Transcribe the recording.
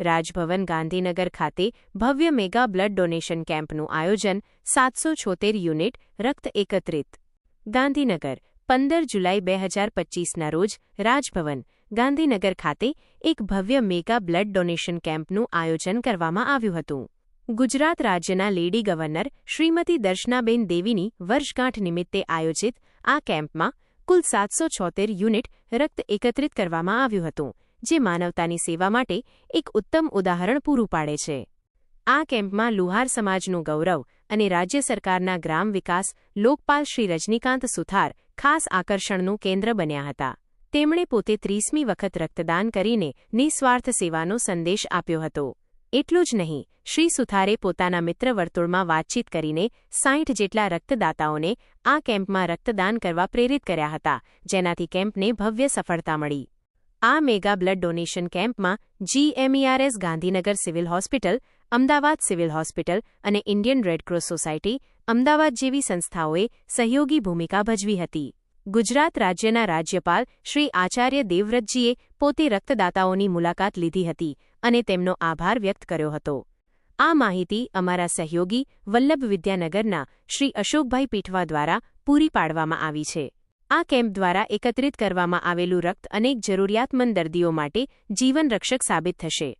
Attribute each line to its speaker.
Speaker 1: રાજભવન ગાંધીનગર ખાતે ભવ્ય mega blood donation કેમ્પનું આયોજન સાતસો છોતેર યુનિટ રક્ત એકત્રિત. ગાંધીનગર, પંદર જુલાઈ બે હજાર પચીસના રોજ રાજભવન, ગાંધીનગર ખાતે એક ભવ્ય મેગા બ્લડ ડોનેશન કેમ્પનું આયોજન કરવામાં આવ્યું હતું. ગુજરાત રાજ્યના લેડી ગવર્નર શ્રીમતી દર્શનાબેન દેવીની વર્ષગાંઠ નિમિત્તે આયોજિત આ કેમ્પમાં કુલ સાતસો છોતેર યુનિટ રક્ત એકત્રિત કરવામાં આવ્યું હતું. જે માનવતાની સેવા માટે એક ઉત્તમ ઉદાહરણ પૂરું પાડે છે. આ કેમ્પમાં લુહાર સમાજનું ગૌરવ અને રાજ્ય સરકારના ગ્રામ વિકાસ, લોકપાલ શ્રી રજનીકાંત સુથાર ખાસ આકર્ષણનું કેન્દ્ર બન્યા હતા. તેમણે પોતે ત્રીસમી વખત રક્તદાન કરીને નિસ્વાર્થ સેવાનો સંદેશ આપ્યો હતો. એટલું જ નહીં, શ્રી સુથારે પોતાના મિત્ર વર્તુળમાં વાતચીત કરીને સાઠ જેટલા રક્તદાતાઓને આ કેમ્પમાં રક્તદાન કરવા પ્રેરિત કર્યા હતા, જેનાથી કેમ્પને ભવ્ય સફળતા મળી. આ મેગા બ્લડ ડોનેશન કેમ્પમાં GMERS Gandhinagar civil hospital, Ahmedabad civil hospital અને Indian Red Cross Society, Ahmedabad જેવી સંસ્થાઓએ સહયોગી ભૂમિકા ભજવી હતી. ગુજરાત રાજ્યના રાજ્યપાલ શ્રી આચાર્ય દેવવ્રતજીએ પોતે રક્તદાતાઓની મુલાકાત લીધી હતી અને તેમનો આભાર વ્યક્ત કર્યો હતો. આ માહિતી અમારા સહયોગી વલ્લભ વિદ્યાનગરના શ્રી અશોકભાઈ પીઠવા દ્વારા પૂરી પાડવામાં આવી છે. આ કેમ્પ દ્વારા એકત્રિત કરવામાં આવેલું રક્ત અનેક જરૂરિયાતમંદ દર્દીઓ માટે જીવનરક્ષક સાબિત થશે.